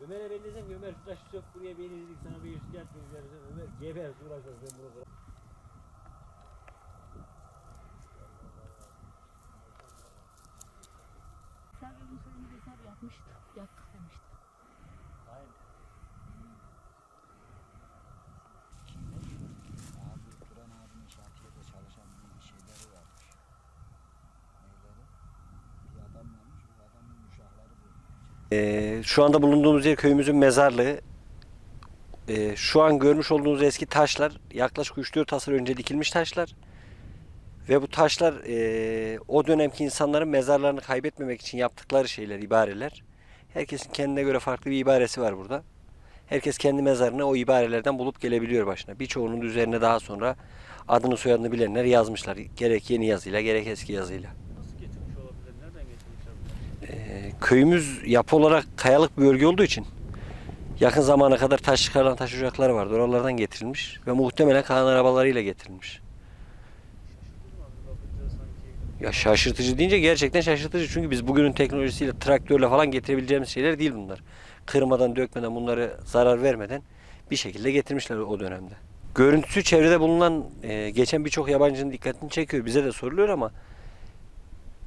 Ömer'e ben desem ki Ömer şu taşı sök buraya beni izledik sana bir üstü yapmayız dersen Ömer geber uğraşacağız ben bunu bırak. Tabii bu sene de tabii yapmıştı. Yaktık demişti. Aynen. Ee, şu anda bulunduğumuz yer köyümüzün mezarlığı. Ee, şu an görmüş olduğunuz eski taşlar yaklaşık 3-4 asır önce dikilmiş taşlar. Ve bu taşlar ee, o dönemki insanların mezarlarını kaybetmemek için yaptıkları şeyler, ibareler. Herkesin kendine göre farklı bir ibaresi var burada. Herkes kendi mezarını o ibarelerden bulup gelebiliyor başına. Birçoğunun üzerine daha sonra adını soyadını bilenler yazmışlar. Gerek yeni yazıyla gerek eski yazıyla. Nasıl getirmiş olabilir? Nereden getirmişler? Ee, köyümüz yapı olarak kayalık bir bölge olduğu için yakın zamana kadar taş çıkarılan taş ocakları vardı. Oralardan getirilmiş ve muhtemelen kaan arabalarıyla getirilmiş. Ya şaşırtıcı deyince gerçekten şaşırtıcı. Çünkü biz bugünün teknolojisiyle traktörle falan getirebileceğimiz şeyler değil bunlar. Kırmadan, dökmeden, bunları zarar vermeden bir şekilde getirmişler o dönemde. Görüntüsü çevrede bulunan, e, geçen birçok yabancının dikkatini çekiyor. Bize de soruluyor ama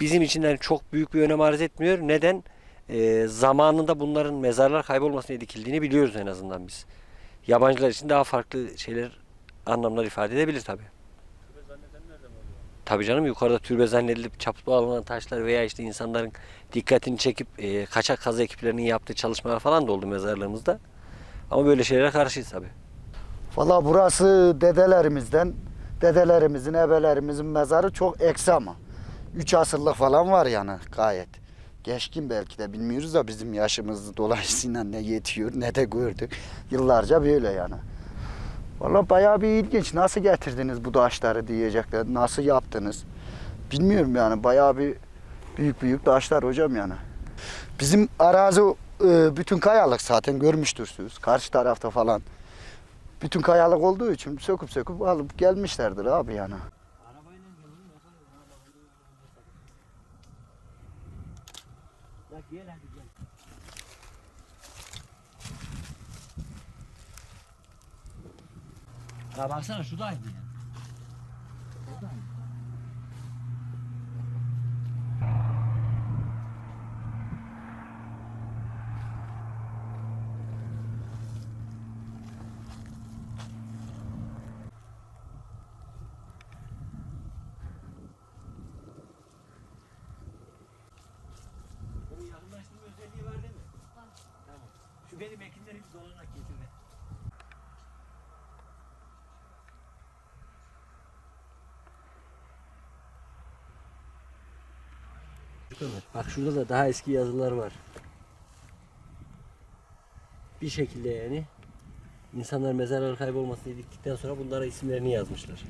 bizim için yani çok büyük bir önem arz etmiyor. Neden? E, zamanında bunların mezarlar kaybolmasına dikildiğini biliyoruz en azından biz. Yabancılar için daha farklı şeyler, anlamlar ifade edebilir oluyor? Tabii canım yukarıda türbe zannedilip çaput bağlanan taşlar veya işte insanların dikkatini çekip e, kaçak kazı ekiplerinin yaptığı çalışmalar falan da oldu mezarlığımızda. Ama böyle şeylere karşıyız tabii. Valla burası dedelerimizden, dedelerimizin, ebelerimizin mezarı çok eksi ama. Üç asırlık falan var yani gayet. Geçkin belki de bilmiyoruz da bizim yaşımız dolayısıyla ne yetiyor ne de gördük. Yıllarca böyle yani. Valla bayağı bir ilginç. Nasıl getirdiniz bu taşları diyecekler. Nasıl yaptınız? Bilmiyorum yani bayağı bir büyük büyük taşlar hocam yani. Bizim arazi e, bütün kayalık zaten görmüştürsünüz. Karşı tarafta falan. Bütün kayalık olduğu için söküp söküp alıp gelmişlerdir abi yani. Ya gel hadi gel. Ya baksana şu da aynı ya. Bunun yakınlaştırma özelliği var değil mi? Var. Tamam. Şu benim ekinleri bir dolanak getir be. Bak şurada da daha eski yazılar var. Bir şekilde yani insanlar mezarları kaybolmasını diktikten sonra bunlara isimlerini yazmışlar.